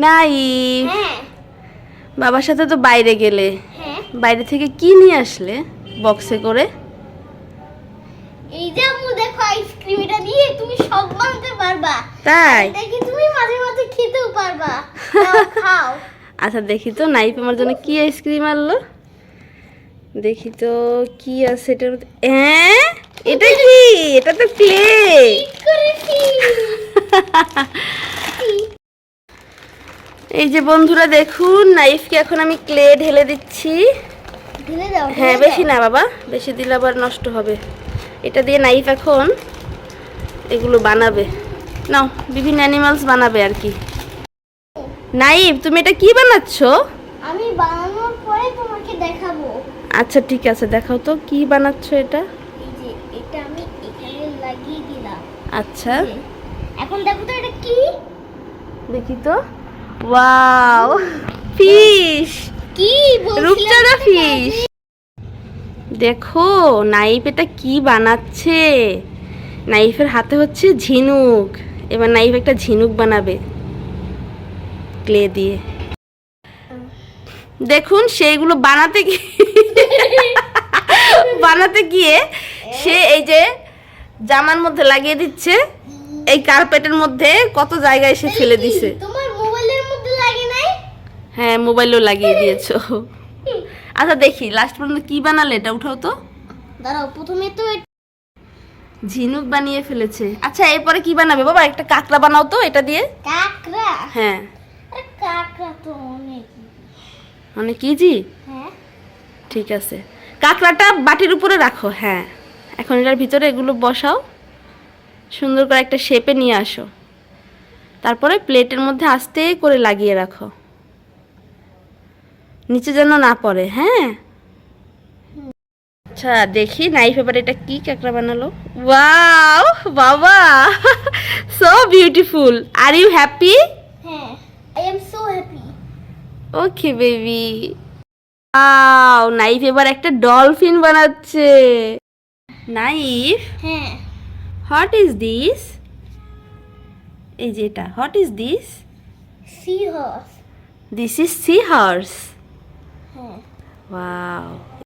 নাই। হ্যাঁ। বাবার সাথে তো বাইরে গেলে। হ্যাঁ। বাইরে থেকে কি নিয়ে আসলে বক্সে করে? এই যে আম্মু দেখো আইসক্রিম এটা দিয়ে তুমি সব বানাতে পারবা। তাই? তুমি মাঝে মাঝে খেতেও পারবা। খাও। আচ্ছা দেখি তো নাইফ আমার জন্য কি আইসক্রিম আনলো। দেখি তো কি আছে এটার মধ্যে। হ্যাঁ? এটা কি? এটা তো করেছি। এই যে বন্ধুরা দেখুন নাইফকে এখন আমি ক্লে ঢেলে দিচ্ছি। হ্যাঁ বেশি না বাবা বেশি দিলে আবার নষ্ট হবে। এটা দিয়ে নাইফ এখন এগুলো বানাবে। নাও বিভিন্ন অ্যানিমালস বানাবে আর কি। নাইফ তুমি এটা কি বানাচ্ছো? আমি বানানোর পরে তোমাকে দেখাবো। আচ্ছা ঠিক আছে দেখাও তো কি বানাচ্ছো এটা? এই যে এটা আমি এখানে লাগিয়ে দিলাম। আচ্ছা। এখন দেখো তো এটা কি? দেখি তো। ওয়াও ফিশ কি রূপচাঁদা ফিশ দেখো নাইফ এটা কি বানাচ্ছে? নাইফের হাতে হচ্ছে ঝিনুক। এবার নাইফ একটা ঝিনুক বানাবে। ক্লে দিয়ে। দেখুন সেইগুলো বানাতে গিয়ে বানাতে গিয়ে সে এই যে জামার মধ্যে লাগিয়ে দিচ্ছে। এই কার্পেটের মধ্যে কত জায়গায় সে ফেলে দিছে। হ্যাঁ মোবাইলও লাগিয়ে দিয়েছ। আচ্ছা দেখি লাস্ট পর্যন্ত কি বানালে এটা উঠাও তো। দাঁড়াও প্রথমে তো ঝিনুক বানিয়ে ফেলেছে। আচ্ছা এরপরে কি বানাবে? বাবা একটা কাঁকড়া বানাও তো এটা দিয়ে। কাকড়া? হ্যাঁ। কাকড়া তো অনেক মানে কি জি হ্যাঁ। ঠিক আছে। কাঁকড়াটা বাটির উপরে রাখো হ্যাঁ। এখন এটার ভিতরে এগুলো বসাও। সুন্দর করে একটা শেপে নিয়ে আসো। তারপরে প্লেটের মধ্যে আস্তে করে লাগিয়ে রাখো। নিচে যেন না পড়ে হ্যাঁ? আচ্ছা দেখি নাইফ এবার এটা কি কাঁকড়া বানালো? ওয়াও বাবা! So beautiful are you happy হ্যাঁ I am so happy okay baby আও নাইফ এবার একটা ডলফিন বানাচ্ছে। নাইফ? হ্যাঁ। হোয়াট ইজ দিস এই যে এটা what is this sea horse this is sea horse হ্যাঁ ওয়াও